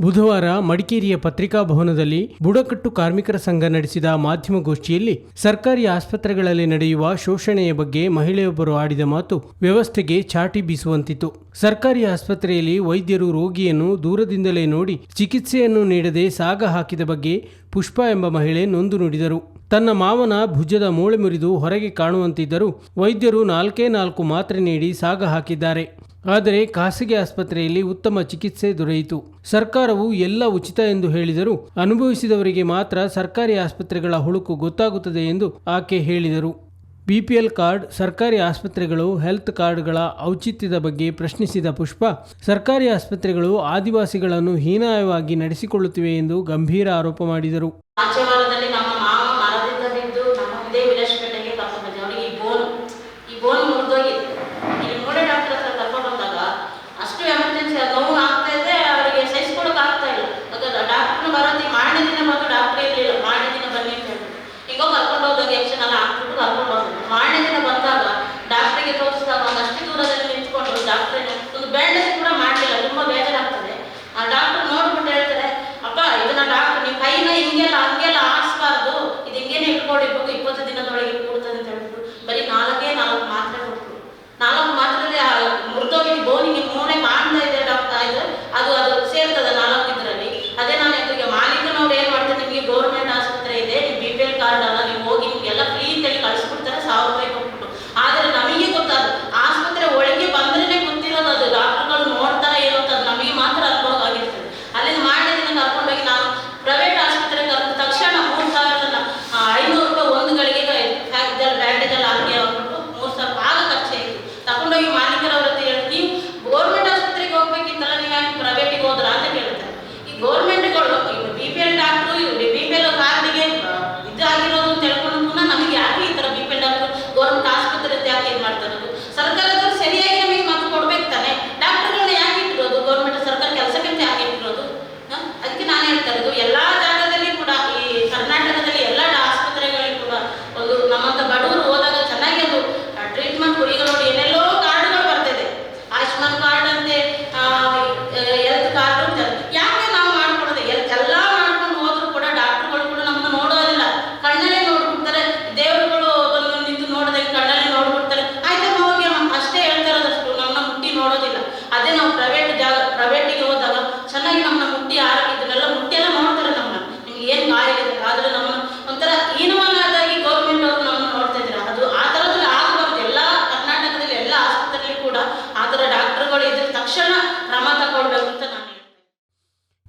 ಬುಧವಾರ ಮಡಿಕೇರಿಯ ಪತ್ರಿಕಾಭವನದಲ್ಲಿ ಬುಡಕಟ್ಟು ಕಾರ್ಮಿಕರ ಸಂಘ ನಡೆಸಿದ ಮಾಧ್ಯಮಗೋಷ್ಠಿಯಲ್ಲಿ ಸರ್ಕಾರಿ ಆಸ್ಪತ್ರೆಗಳಲ್ಲಿ ನಡೆಯುವ ಶೋಷಣೆಯ ಬಗ್ಗೆ ಮಹಿಳೆಯೊಬ್ಬರು ಆಡಿದ ಮಾತು ವ್ಯವಸ್ಥೆಗೆ ಚಾಟಿ ಬೀಸುವಂತಿತ್ತು. ಸರ್ಕಾರಿ ಆಸ್ಪತ್ರೆಯಲ್ಲಿ ವೈದ್ಯರು ರೋಗಿಯನ್ನು ದೂರದಿಂದಲೇ ನೋಡಿ ಚಿಕಿತ್ಸೆಯನ್ನು ನೀಡದೆ ಸಾಗ ಹಾಕಿದ ಬಗ್ಗೆ ಪುಷ್ಪ ಎಂಬ ಮಹಿಳೆ ನೊಂದು ನುಡಿದರು. ತನ್ನ ಮಾವನ ಭುಜದ ಮೂಳೆ ಮುರಿದು ಹೊರಗೆ ಕಾಣುವಂತಿದ್ದರೂ ವೈದ್ಯರು ನಾಲ್ಕೇ ನಾಲ್ಕು ಮಾತ್ರೆ ನೀಡಿ ಸಾಗ ಹಾಕಿದ್ದಾರೆ. ಆದರೆ ಖಾಸಗಿ ಆಸ್ಪತ್ರೆಯಲ್ಲಿ ಉತ್ತಮ ಚಿಕಿತ್ಸೆ ದೊರೆಯಿತು. ಸರ್ಕಾರವು ಎಲ್ಲ ಉಚಿತ ಎಂದು ಹೇಳಿದರೂ ಅನುಭವಿಸಿದವರಿಗೆ ಮಾತ್ರ ಸರ್ಕಾರಿ ಆಸ್ಪತ್ರೆಗಳ ಹುಳುಕು ಗೊತ್ತಾಗುತ್ತದೆ ಎಂದು ಆಕೆ ಹೇಳಿದರು. ಬಿಪಿಎಲ್ ಕಾರ್ಡ್, ಸರ್ಕಾರಿ ಆಸ್ಪತ್ರೆಗಳು, ಹೆಲ್ತ್ ಕಾರ್ಡ್ಗಳ ಔಚಿತ್ಯದ ಬಗ್ಗೆ ಪ್ರಶ್ನಿಸಿದ ಪುಷ್ಪ, ಸರ್ಕಾರಿ ಆಸ್ಪತ್ರೆಗಳು ಆದಿವಾಸಿಗಳನ್ನು ಹೀನಾಯವಾಗಿ ನಡೆಸಿಕೊಳ್ಳುತ್ತಿವೆ ಎಂದು ಗಂಭೀರ ಆರೋಪ ಮಾಡಿದರು. ನಮ್ಮ Deus na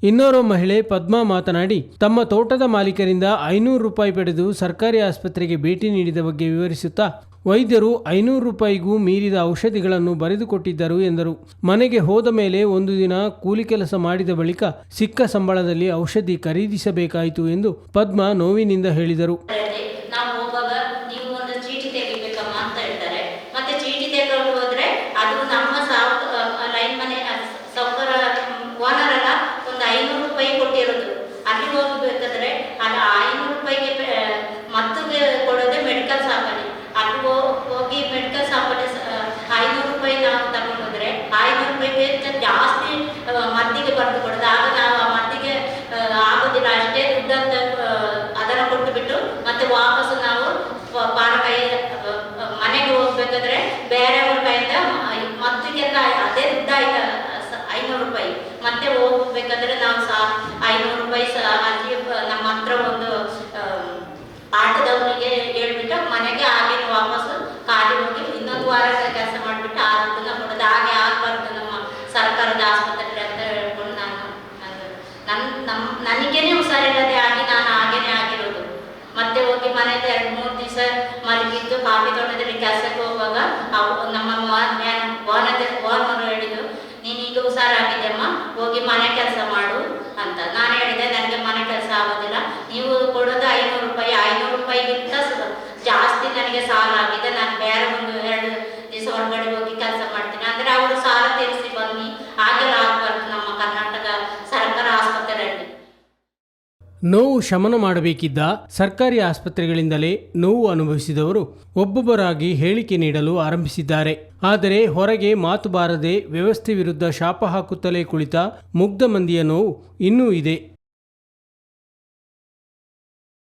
ಇನ್ನೋರ್ವ ಮಹಿಳೆ ಪದ್ಮಾ ಮಾತನಾಡಿ, ತಮ್ಮ ತೋಟದ ಮಾಲೀಕರಿಂದ ಐನೂರು ರೂಪಾಯಿ ಪಡೆದು ಸರ್ಕಾರಿ ಆಸ್ಪತ್ರೆಗೆ ಭೇಟಿ ನೀಡಿದ ಬಗ್ಗೆ ವಿವರಿಸುತ್ತಾ, ವೈದ್ಯರು ಐನೂರು ರೂಪಾಯಿಗೂ ಮೀರಿದ ಔಷಧಿಗಳನ್ನು ಬರೆದುಕೊಟ್ಟಿದ್ದರು ಎಂದರು. ಮನೆಗೆ ಹೋದ ಮೇಲೆ ಒಂದು ದಿನ ಕೂಲಿ ಕೆಲಸ ಮಾಡಿದ ಬಳಿಕ ಸಿಕ್ಕ ಸಂಬಳದಲ್ಲಿ ಔಷಧಿ ಖರೀದಿಸಬೇಕಾಯಿತು ಎಂದು ಪದ್ಮಾ ನೋವಿನಿಂದ ಹೇಳಿದರು ಹೇಳ್ತಾರೆ, ನಾವು ಹೋಗುವಾಗ ನೀವು ಒಂದು ಚೀಟಿ ತೆಗಿಬೇಕಮ್ಮ ಅಂತ ಹೇಳ್ತಾರೆ ಮತ್ತೆ ಚೀಟಿ ತೆಗೆದು ಹೋದ್ರೆ ಅದು ನಮ್ಮ ಸಾವ್ ಲೈನ್ ಮನೆ ಸೌಕರ ಓನರ್ ಎಲ್ಲ ಒಂದು ಐನೂರು ರೂಪಾಯಿ ಕೊಟ್ಟಿರೋದು ಅಲ್ಲಿ ಹೋಗ್ಬೇಕಾದ್ರೆ ಅಲ್ಲಿ ಐನೂರು ರೂಪಾಯಿಗೆ ಪೆ- ಮತ್ತಿಗೆ ಕೊಡೋದೇ ಮೆಡಿಕಲ್ ಸಾಪಣೆ ಅಲ್ಲಿ ಹೋ- ಹೋಗಿ ಮೆಡಿಕಲ್ ಸಾಪಣೆ ಐನೂರು ರೂಪಾಯಿ ನಾವು ತಗೊಂಡೋದ್ರೆ ಐನೂರು ರೂಪಾಯಿ ಬೇಕು ಜಾಸ್ತಿ ಆ, ಮದ್ದಿಗೆ ಬರೆದು ಕೊಡೋದು ಆಗ ನಾವು ಆ ಮದ್ದಿಗೆ ಆ, ಆಗೋದಿಲ್ಲ ಅಷ್ಟೇ ದುಡ್ಡು ಅಂತ ಆ, ಅದನ್ನ ಕೊಟ್ಟು ಬಿಟ್ಟು ಮತ್ತೆ ವಾಪಸ್ ನಾವು ಪ- ಪಾರ ಕೈ ಆ, ಆ, ಹೋಗ್ಬೇಕಾದ್ರೆ ಬೇರೆಯವ್ರ ಕೈಯಿಂದ ಮತ್ತಿಗೆಲ್ಲ ಅದೇ ದುಡ್ಡು ಆಯ್ತು ಐನೂರು ರೂಪಾಯಿ. ಮತ್ತೆ ಹೋಗ್ಬೇಕಾದ್ರೆ ನಾವು ಸಹ ಐನೂರು ರೂಪಾಯಿ ಸಹ ಅಲ್ಲಿ ನಮ್ಮ ಹತ್ರ ಒಂದು ಆಟೋದವನಿಗೆ ಹೇಳ್ಬಿಟ್ಟು ಮನೆಗೆ ಹಾಗೆ ವಾಪಸ್ ಖಾಲಿ ಹೋಗಿ ಇನ್ನೊಂದು ವಾರ ಕೆಲಸ ಮಾಡಿಬಿಟ್ಟು ಆ ದುಡ್ಡನ್ನ ಕೊಡೋದು. ಹಾಗೆ ಆಗಬಾರ್ದು ನಮ್ಮ ಸರ್ಕಾರದ ಆಸ್ಪತ್ರೆ ಅಂತ ಹೇಳ್ಕೊಂಡು ನಾನು, ನಾನು- ನನ್ ನಮ್ಮ ನನಗೇನೆ ಹುಷಾರಿಲ್ಲದೆ ಆಗಿ ನಾನು ಹಾಗೇನೆ ಆಗಿರೋದು. ಮತ್ತೆ ಹೋಗಿ ಮನೆಯಲ್ಲಿ ಎರಡು ಮೂರು ದಿವಸ ಮಲಗಿದ್ದು ಕಾಫಿ ತೋಟದಲ್ಲಿ ಕೆಲಸಕ್ಕೆ ಹೋಗುವಾಗ ನಮ್ಮ ನೀನು ಹೇಳಿದ್ರು ಈಗ ಹುಷಾರಾಗಿದ್ದೆಮ್ಮ ಹೋಗಿ ಮನೆ ಕೆಲಸ ಮಾಡು ಅಂತ. ನಾನು ಹೇಳಿದೆ, ನನಗೆ ಮನೆ ಕೆಲಸ ಆಗೋದಿಲ್ಲ. ನೀವು ಕೊಡೋದು ಐನೂರು ರೂಪಾಯಿ, ಐನೂರು ರೂಪಾಯಿಗಿಂತ ಜಾಸ್ತಿ ನನಗೆ ಸಾಲ ಆಗಿದೆ. ನಾನು ಬೇರೆ ಒಂದು ಎರಡು ದಿವಸ ಹೊರಗಡೆ ಹೋಗಿ ಕೆಲಸ ಮಾಡ್ತೀನಿ. ಅಂದರೆ ಅವರು ಸಾಲ ತೀರಿಸಿ ಬನ್ನಿ. ಹಾಗೆಲ್ಲ ಆಗಬಾರ್ದು ನಮ್ಮ ಕರ್ನಾಟಕ ಸರ್ಕಾರ ಆಸ್ಪತ್ರೆಯಲ್ಲಿ. ನೋವು ಶಮನ ಮಾಡಬೇಕಿದ್ದ ಸರ್ಕಾರಿ ಆಸ್ಪತ್ರೆಗಳಿಂದಲೇ ನೋವು ಅನುಭವಿಸಿದವರು ಒಬ್ಬೊಬ್ಬರಾಗಿ ಹೇಳಿಕೆ ನೀಡಲು ಆರಂಭಿಸಿದ್ದಾರೆ. ಆದರೆ ಹೊರಗೆ ಮಾತು ಬಾರದೆ ವ್ಯವಸ್ಥೆ ವಿರುದ್ಧ ಶಾಪ ಹಾಕುತ್ತಲೇ ಕುಳಿತ ಮುಗ್ಧ ಮಂದಿಯ ನೋವು ಇನ್ನೂ ಇದೆ.